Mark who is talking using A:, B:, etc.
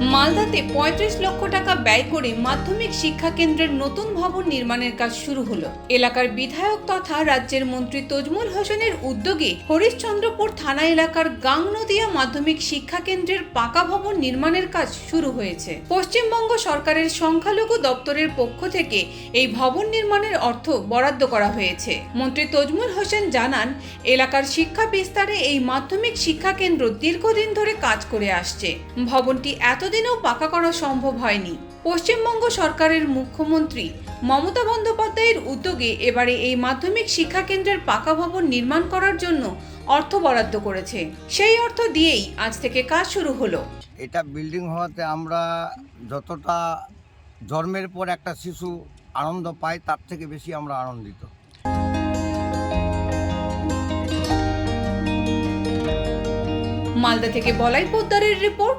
A: মালদাতে পঁয়ত্রিশ লক্ষ টাকা ব্যয় করে মাধ্যমিক শিক্ষা কেন্দ্রের নতুন ভবন নির্মাণের কাজ শুরু হলো। এলাকার বিধায়ক তথা রাজ্যের মন্ত্রী তজমুল হোসেনের উদ্যোগে হরিশ্চন্দ্রপুর থানা এলাকার গাংনদিয়া মাধ্যমিক শিক্ষা কেন্দ্রের পাকা ভবন নির্মাণের কাজ শুরু হয়েছে। পশ্চিমবঙ্গ সরকারের সংখ্যালঘু দপ্তরের পক্ষ থেকে এই ভবন নির্মাণের অর্থ বরাদ্দ করা হয়েছে। মন্ত্রী তজমুল হোসেন জানান, এলাকার শিক্ষা বিস্তারে এই মাধ্যমিক শিক্ষা কেন্দ্র দীর্ঘদিন ধরে কাজ করে আসছে। ভবনটি এতদিনেও পাকা করা সম্ভব হয়নি। পশ্চিমবঙ্গ সরকারের মুখ্যমন্ত্রী মমতা বন্দ্যোপাধ্যায়ের উদ্যোগে এবারে এই মাধ্যমিক শিক্ষা কেন্দ্রের পাকা ভবন নির্মাণ করার জন্য অর্থ বরাদ্দ করেছে। সেই অর্থ দিয়েই আজ থেকে কাজ শুরু হলো।
B: এটা বিল্ডিং হওয়াতে আমরা যতটা জন্মের পর একটা শিশু আনন্দ পায় তার থেকে বেশি আমরা আনন্দিত।
A: মালদা থেকে বলাই পোদ্দারের report